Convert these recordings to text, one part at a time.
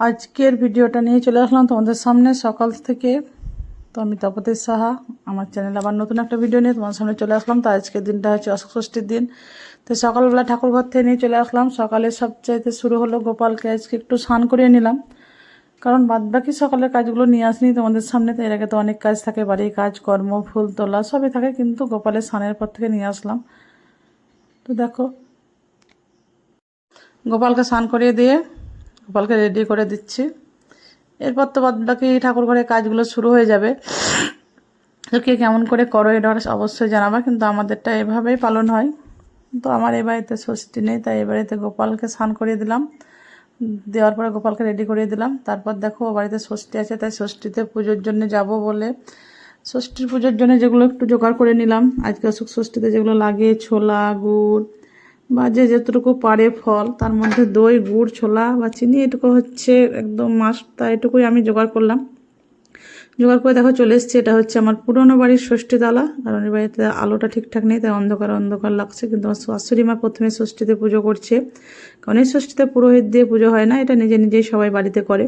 আজকের ভিডিওটা নিয়ে চলে আসলাম তোমাদের সামনে সকাল থেকে। তো আমি তপতি সাহা, আমার চ্যানেল আবার নতুন একটা ভিডিও নিয়ে তোমার সামনে চলে আসলাম। তো আজকের দিনটা হচ্ছে অশোক দিন। তো সকালবেলা ঠাকুর ঘর থেকে নিয়ে চলে আসলাম। সকালে সবচাইতে শুরু হলো গোপালকে আজকে একটু স্নান করিয়ে নিলাম। কারণ বাদবাকি সকালের কাজগুলো নিয়ে আসিনি তোমাদের সামনে। তো এর আগে তো অনেক কাজ থাকে বাড়ির কাজ, কর্ম, ফুল তোলা, সবই থাকে। কিন্তু গোপালের স্নানের পর থেকে নিয়ে আসলাম। তো দেখো, গোপালকে স্নান করিয়ে দিয়ে গোপালকে রেডি করে দিচ্ছি। এরপর তো বাকি ঠাকুর ঘরের কাজগুলো শুরু হয়ে যাবে। তো কে কেমন করে করো এটা অবশ্যই জানাবা, কিন্তু আমাদেরটা এভাবেই পালন হয়। তো আমার এই বাড়িতে ষষ্ঠী নেই, তাই এ বাড়িতে গোপালকে স্নান করিয়ে দিলাম। দেওয়ার পরে গোপালকে রেডি করিয়ে দিলাম। তারপর দেখো বাড়িতে ষষ্ঠী আছে, তাই ষষ্ঠীতে পুজোর জন্য যাব বলে। ষষ্ঠীর পুজোর জন্য যেগুলো একটু জোগাড় করে নিলাম। আজকে অশোক ষষ্ঠীতে যেগুলো লাগে, ছোলা, গুড় বা যে যতটুকু পারে ফল, তার মধ্যে দই, গুড়, ছোলা বা চিনি, এটুকু হচ্ছে একদম মাস্ট তা এটুকুই আমি জোগাড় করলাম। জোগাড় করে দেখো চলে এসছে, এটা হচ্ছে আমার পুরনো বাড়ির ষষ্ঠীতলা কারণ এই বাড়িতে আলোটা ঠিকঠাক নেই, তাই অন্ধকার অন্ধকার লাগছে, কিন্তু আমার শাশুড়ি মা প্রথমে ষষ্ঠীতে পুজো করছে। কারণ এই ষষ্ঠীতে পুরোহিত দিয়ে পুজো হয় না, এটা নিজে নিজেই সবাই বাড়িতে করে।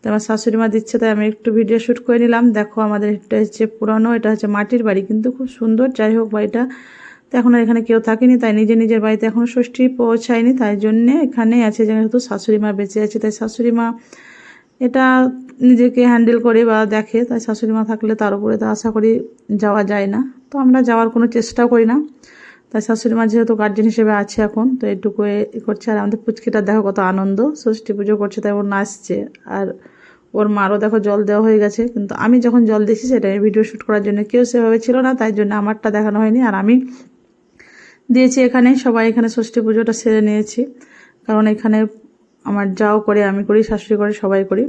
তো আমার শাশুড়ি মা দিচ্ছে, তাই আমি একটু ভিডিও শ্যুট করে নিলাম। দেখো আমাদের এটা হচ্ছে পুরনো, এটা হচ্ছে মাটির বাড়ি, কিন্তু খুব সুন্দর। যাই হোক বাড়িটা তো এখন আর এখানে কেউ থাকেনি, তাই নিজে নিজের বাড়িতে এখন ষষ্ঠী পৌঁছায়নি, তাই জন্যে এখানে আছে যেহেতু শাশুড়ি মা বেঁচে আছে, তাই শাশুড়ি মা এটা নিজেকে হ্যান্ডেল করে বা দেখে, তাই শাশুড়ি মা থাকলে তার উপরে তো আশা করি যাওয়া যায় না। তো আমরা যাওয়ার কোনো চেষ্টাও করি না। তাই শাশুড়ি মা যেহেতু গার্জেন হিসেবে আছে এখন, তো এইটুকু এ করছে। আর আমাদের পুচকিটা দেখো কত আনন্দ, ষষ্ঠী পুজো করছে, তাই ওর নাচছে। আর ওর মারও দেখো জল দেওয়া হয়ে গেছে, কিন্তু আমি যখন জল দিয়েছি সেটা ভিডিও শ্যুট করার জন্য কেউ সেভাবে ছিল না, তাই জন্য আমারটা দেখানো হয়নি। আর আমি দিয়েছি এখানে, সবাই এখানে ষষ্ঠী পুজোটা সেরে নিয়েছি। কারণ এখানে আমার যাও করে, আমি করি, শাশুড়ি করে, সবাই করি।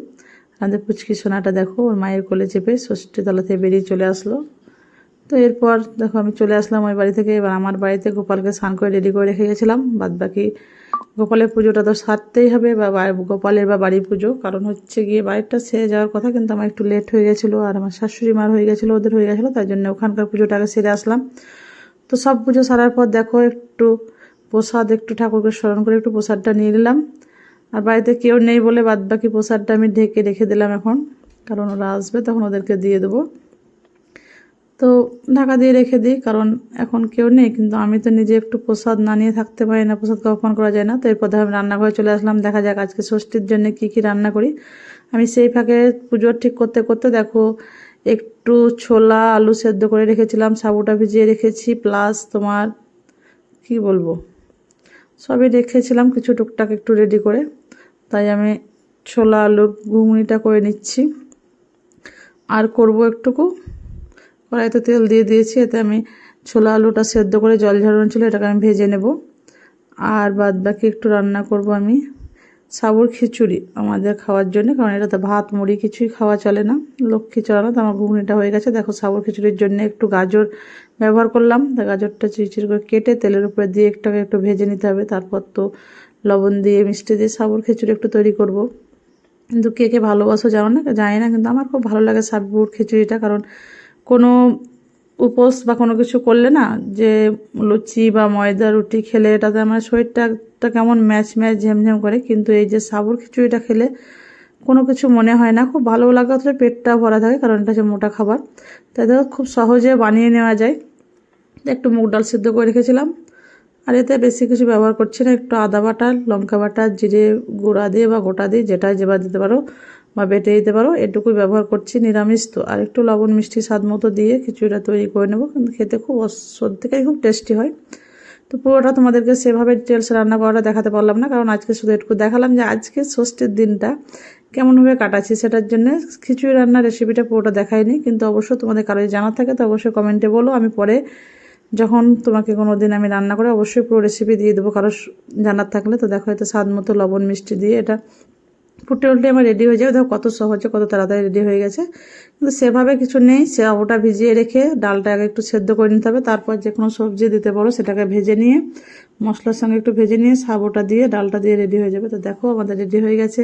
আমাদের পুচকি সোনাটা দেখো, ওর মায়ের কোলে চেপে ষষ্ঠী তলা থেকে বেরিয়ে চলে আসলো। তো এরপর দেখো আমি চলে আসলাম ওই বাড়ি থেকে, এবার আমার বাড়িতে গোপালকে স্নান করে রেডি করে রেখে গেছিলাম। বাদ বাকি গোপালের পুজোটা তো সারতেই হবে, বা গোপালের বা বাড়ি পুজো। কারণ হচ্ছে গিয়ে বাড়িটা সেরে যাওয়ার কথা, কিন্তু আমার একটু লেট হয়ে গেছিল, আর আমার শাশুড়ি মার হয়ে গেছিল, ওদের হয়ে গেছিল তাই জন্য ওখানকার পুজোটা আগে সেরে আসলাম। তো সব পুজো সারার পর দেখো একটু প্রসাদ, একটু ঠাকুরকে স্মরণ করে একটু প্রসাদটা নিয়ে নিলাম। আর বাড়িতে কেউ নেই বলে বাদ বাকি প্রসাদটা আমি ঢেকে রেখে দিলাম এখন, কারণ ওরা আসবে, তখন ওদেরকে দিয়ে দেবো। তো ঢাকা দিয়ে রেখে দিই, কারণ এখন কেউ নেই, কিন্তু আমি তো নিজে একটু প্রসাদ না নিয়ে থাকতে পারি না প্রসাদকে অপমান করা যায় না। তো এরপর আমি রান্নাঘরে চলে আসলাম, দেখা যাক আজকে ষষ্ঠীর জন্য কি কি রান্না করি। আমি সেই ফাঁকে পুজো ঠিক করতে করতে দেখো একটু ছোলা আলু সেদ্ধ করে রেখেছিলাম, সাবুটা ভিজিয়ে রেখেছি প্লাস তোমার কি বলব? সবই রেখেছিলাম, কিছু টুকটাক একটু রেডি করে। তাই আমি ছোলা আলুর ঘুগনিটা করে নিচ্ছি। আর করব একটুকু। কড়াইতে তেল দিয়ে দিয়েছি, এতে আমি ছোলা আলুটা সেদ্ধ করে জল ঝরানো ছিল, এটাকে আমি ভেজে নেব। আর বাদ বাকি একটু রান্না করব আমি। সাবুর খিচুড়ি আমাদের খাওয়ার জন্য, কারণ এটাতে ভাত, মুড়ি কিছুই খাওয়া চলে না। লক্ষ্মী চড়ানো তো আমার ঘুগনিটা হয়ে গেছে। দেখো, সাবুর খিচুড়ির জন্য একটু গাজর ব্যবহার করলাম। তা গাজরটা চিরচির করে কেটে তেলের উপরে দিয়ে একটাকে একটু ভেজে নিতে হবে। তারপর তো লবণ দিয়ে, মিষ্টি দিয়ে সাবুর খিচুড়ি একটু তৈরি করব। কিন্তু কে কে ভালোবাসো জানো না? জানি না, কিন্তু আমার খুব ভালো লাগে সাবুর খিচুড়িটা। কারণ কোনো উপোস বা কোনো কিছু করলে না, যে লুচি বা ময়দা, রুটি খেলে এটাতে আমার শরীরটা একটা কেমন ম্যাচ ম্যাচ ঝেমঝেম করে, কিন্তু এই যে সাবুর খিচুড়িটা খেলে কোনো কিছু মনে হয় না। খুব ভালো লাগে অথচ পেটটা ভরা থাকে, কারণ এটা হচ্ছে মোটা খাবার। তাই দেখো, খুব সহজে বানিয়ে নেওয়া যায়। একটু মুগ ডাল সিদ্ধ করে রেখেছিলাম। আর এতে বেশি কিছু ব্যবহার করছি না, একটু আদা বাটা, লঙ্কা বাটা, জিরে গুঁড়া দিয়ে বা গোটা দিয়ে যেটা যেবার দিতে পারো বা বেটে দিতে পারো, এটুকুই ব্যবহার করছি, নিরামিষ তো। আর একটু লবণ মিষ্টি স্বাদ মতো দিয়ে খিচুড়িটা তৈরি করে নেব, কিন্তু খেতে খুব সত্যিকারই খুব টেস্টি হয়। তো পুরোটা তোমাদেরকে সেভাবে ডিটেলস রান্না করাটা দেখাতে পারলাম না, কারণ আজকে শুধু একটু দেখালাম যে আজকে ষষ্ঠীর দিনটা কেমনভাবে কাটাচ্ছি সেটার জন্য খিচুড়ি রান্নার রেসিপিটা পুরোটা দেখাইনি, কিন্তু অবশ্যই তোমাদের কারও জানা থাকে তো অবশ্যই কমেন্টে বলো। আমি পরে যখন তোমাকে কোনো দিন আমি রান্না করে অবশ্যই পুরো রেসিপি দিয়ে দেবো কারও জানার থাকলে তো দেখো হয়তো স্বাদ মতো লবণ মিষ্টি দিয়ে এটা ফুটে উল্টে আমার রেডি হয়ে যাবে। দেখো কত সহজে, কত তাড়াতাড়ি রেডি হয়ে গেছে। কিন্তু সেভাবে কিছু নেই। সে ওটা ভিজিয়ে রেখে ডালটা আগে একটু সেদ্ধ করে নিতে হবে। তারপর যে কোনো সবজি দিতে পারো, সেটাকে ভেজে নিয়ে, মশলার সঙ্গে একটু ভেজে নিয়ে সাবোটা দিয়ে ডালটা দিয়ে রেডি হয়ে যাবে। তো দেখো আমাদের রেডি হয়ে গেছে।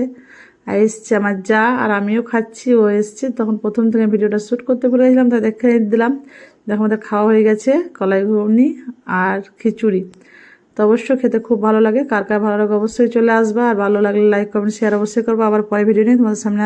আর এসছে আমার যা, আর আমিও খাচ্ছি, ও এসছে। তখন প্রথম থেকে ভিডিওটা শ্যুট করতে বলেছিলাম তাই দেখে দিলাম। দেখো আমাদের খাওয়া হয়ে গেছে, কলাই ঘুগনি আর খিচুড়ি। তো অবশ্যই খেতে খুব ভালো লাগে। কার কার ভালো লাগে অবশ্যই চলে আসবা। আর ভালো লাগলে লাইক কমেন্ট শেয়ার অবশ্যই করব। আবার পরে ভিডিও নিয়ে তোমাদের সামনে